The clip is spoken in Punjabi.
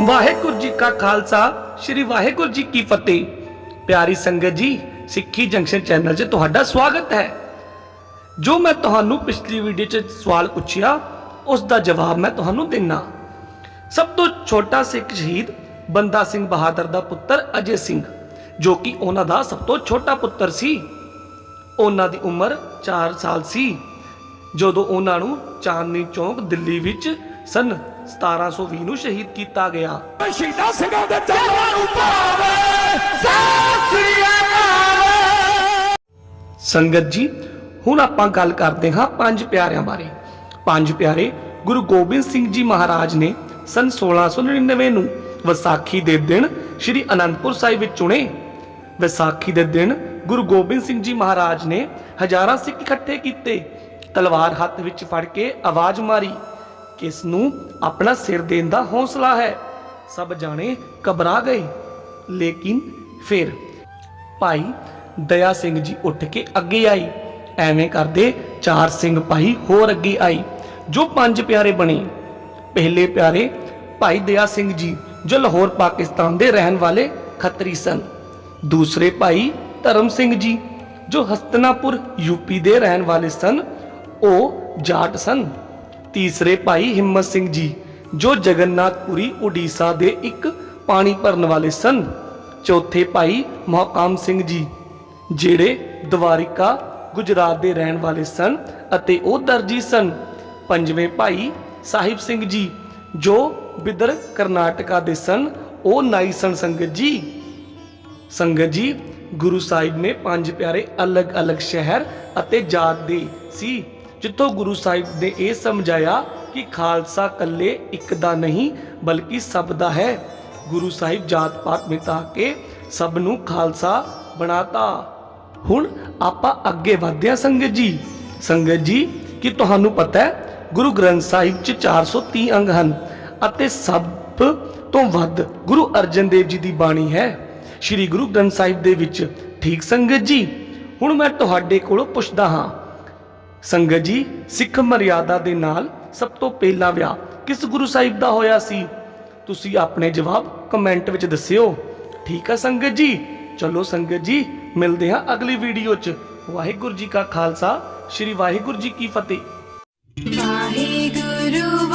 ਵਾਹਿਗੁਰੂ ਜੀ ਕਾ ਖਾਲਸਾ, ਸ੍ਰੀ ਵਾਹਿਗੁਰੂ ਜੀ ਕੀ ਫਤਿਹ। ਪਿਆਰੀ ਸੰਗਤ ਜੀ, ਸਿੱਖੀ ਜੰਕਸ਼ਨ ਚੈਨਲ 'ਚ ਤੁਹਾਡਾ ਸਵਾਗਤ ਹੈ। ਜੋ ਮੈਂ ਤੁਹਾਨੂੰ ਪਿਛਲੀ ਵੀਡੀਓ 'ਚ ਸਵਾਲ ਪੁੱਛਿਆ, ਉਸ ਦਾ ਜਵਾਬ ਮੈਂ ਤੁਹਾਨੂੰ ਦਿੰਨਾ। ਸਭ ਤੋਂ ਛੋਟਾ ਸਿੱਖ ਸ਼ਹੀਦ ਬੰਦਾ ਸਿੰਘ ਬਹਾਦਰ ਦਾ ਪੁੱਤਰ ਅਜੇ ਸਿੰਘ, ਜੋ ਕਿ ਉਹਨਾਂ ਦਾ ਸਭ ਤੋਂ ਛੋਟਾ ਪੁੱਤਰ ਸੀ। ਉਹਨਾਂ ਦੀ ਉਮਰ 4 ਸਾਲ ਸੀ, ਜਦੋਂ ਉਹਨਾਂ ਨੂੰ ਚਾਂਦਨੀ ਚੌਕ ਦਿੱਲੀ ਵਿੱਚ ਸਨ। 1720 ਨੂੰ ਸ਼ਹੀਦ ਕੀਤਾ ਗਿਆ। ਸ਼ਹੀਦਾਂ ਸਿੰਘਾਂ ਦੇ ਚਰਨਾਂ ਨੂੰ ਭਾਵੇ ਅਕਾਲ। ਸੰਗਤ ਜੀ ਹੁਣ ਆਪਾਂ ਗੱਲ ਕਰਦੇ ਹਾਂ ਪੰਜ ਪਿਆਰਿਆਂ ਬਾਰੇ। ਪੰਜ ਪਿਆਰੇ ਗੁਰੂ ਗੋਬਿੰਦ ਸਿੰਘ ਜੀ ਮਹਾਰਾਜ ਨੇ ਸਨ 1699 ਨੂੰ ਵਿਸਾਖੀ ਦੇ ਦਿਨ ਸ੍ਰੀ ਅਨੰਦਪੁਰ ਸਾਹਿਬ ਵਿੱਚ ਚੁਣੇ। ਵਿਸਾਖੀ ਦੇ ਦਿਨ ਗੁਰੂ ਗੋਬਿੰਦ ਸਿੰਘ ਜੀ ਮਹਾਰਾਜ ਨੇ ਹਜ਼ਾਰਾਂ ਸਿੱਖ ਇਕੱਠੇ ਕੀਤੇ। ਤਲਵਾਰ ਹੱਥ ਵਿੱਚ ਫੜ ਕੇ ਆਵਾਜ਼ ਮਾਰੀ। ਕਿਸ ਨੂੰ ਆਪਣਾ ਸਿਰ ਦੇਣ ਦਾ ਹੌਸਲਾ ਹੈ? ਸਭ ਜਾਣੇ ਘਬਰਾ ਗਏ। ਲੇਕਿਨ ਫਿਰ ਭਾਈ ਦਇਆ ਸਿੰਘ ਜੀ ਉੱਠ ਕੇ ਅੱਗੇ ਆਈ। ਐਵੇਂ ਕਰਦੇ ਚਾਰ ਸਿੰਘ ਭਾਈ ਹੋਰ ਅੱਗੇ ਆਈ ਜੋ ਪੰਜ ਪਿਆਰੇ ਬਣੇ। ਪਹਿਲੇ ਪਿਆਰੇ ਭਾਈ ਦਇਆ ਸਿੰਘ ਜੀ ਜੋ ਲਾਹੌਰ, ਪਾਕਿਸਤਾਨ ਦੇ ਰਹਿਣ ਵਾਲੇ ਖੱਤਰੀ ਸਨ। ਦੂਸਰੇ ਭਾਈ ਧਰਮ ਸਿੰਘ ਜੀ ਜੋ ਹਸਤਨਾਪੁਰ ਯੂਪੀ ਦੇ ਰਹਿਣ ਵਾਲੇ ਸਨ, ਉਹ ਜਾਟ ਸਨ। ਤੀਸਰੇ ਭਾਈ ਹਿੰਮਤ ਸਿੰਘ ਜੀ, ਜੋ ਜਗਨਨਾਥਪੁਰੀ, ਉੜੀਸਾ ਦੇ ਇੱਕ ਪਾਣੀ ਭਰਨ ਵਾਲੇ ਸਨ। ਚੌਥੇ ਭਾਈ ਮਹਕਾਮ ਸਿੰਘ ਜੀ, ਜਿਹੜੇ ਦਵਾਰਿਕਾ, ਗੁਜਰਾਤ ਦੇ ਰਹਿਣ ਵਾਲੇ ਸਨ ਅਤੇ ਉਹ ਦਰਜੀ ਸਨ। ਪੰਜਵੇਂ ਭਾਈ ਸਾਹਿਬ ਸਿੰਘ ਜੀ, ਜੋ ਬਿਦਰ ਕਰਨਾਟਕਾ ਦੇ ਸਨ, ਉਹ ਨਾਈ ਸਨ। ਸੰਗਤ ਜੀ ਸੰਗਤ ਜੀ, ਗੁਰੂ ਸਾਹਿਬ ਨੇ ਪੰਜ ਪਿਆਰੇ ਅਲੱਗ-ਅਲੱਗ ਸ਼ਹਿਰ ਅਤੇ ਜਾਤ ਦੇ ਸੀ। ਜਿੱਥੋਂ ਗੁਰੂ ਸਾਹਿਬ ਨੇ ਇਹ ਸਮਝਾਇਆ ਕਿ ਖਾਲਸਾ ਕੱਲੇ ਇੱਕ ਦਾ ਨਹੀਂ, ਬਲਕਿ ਸਭ ਦਾ ਹੈ। ਗੁਰੂ ਸਾਹਿਬ ਜਾਤ ਪਾਤ ਮਿਟਾ ਕੇ ਸਭ ਨੂੰ ਖਾਲਸਾ ਬਣਾਤਾ। ਹੁਣ ਆਪਾਂ ਅੱਗੇ ਵਧਦੇ ਹਾਂ ਸੰਗਤ ਜੀ। ਸੰਗਤ ਜੀ, ਕਿ ਤੁਹਾਨੂੰ ਪਤਾ ਹੈ, ਗੁਰੂ ਗ੍ਰੰਥ ਸਾਹਿਬ 'ਚ 430 ਅੰਗ ਹਨ ਅਤੇ ਸਭ ਤੋਂ ਵੱਧ ਗੁਰੂ ਅਰਜਨ ਦੇਵ ਜੀ ਦੀ ਬਾਣੀ ਹੈ। ਸ੍ਰੀ ਗੁਰੂ ਗ੍ਰੰਥ ਸਾਹਿਬ ਦੇ ਵਿੱਚ ਠੀਕ ਸੰਗਤ ਜੀ? ਹੁਣ ਮੈਂ ਤੁਹਾਡੇ ਕੋਲੋਂ ਪੁੱਛਦਾ ਹਾਂ ਸੰਗਤ ਜੀ, ਸਿੱਖ ਮਰਿਆਦਾ ਦੇ ਨਾਲ ਸਭ ਤੋਂ ਪਹਿਲਾ ਵਿਆਹ ਕਿਸ ਗੁਰੂ ਸਾਹਿਬ ਦਾ ਹੋਇਆ ਸੀ? ਤੁਸੀਂ ਆਪਣੇ ਜਵਾਬ ਕਮੈਂਟ ਵਿੱਚ ਦੱਸਿਓ। ਠੀਕ ਹੈ ਸੰਗਤ ਜੀ? ਚਲੋ ਸੰਗਤ ਜੀ, ਮਿਲਦੇ ਹਾਂ ਅਗਲੀ ਵੀਡੀਓ 'ਚ। ਵਾਹਿਗੁਰੂ ਜੀ ਕਾ ਖਾਲਸਾ, ਸ੍ਰੀ ਵਾਹਿਗੁਰੂ ਜੀ ਕੀ ਫਤਿਹ। ਵਾਹਿਗੁਰੂ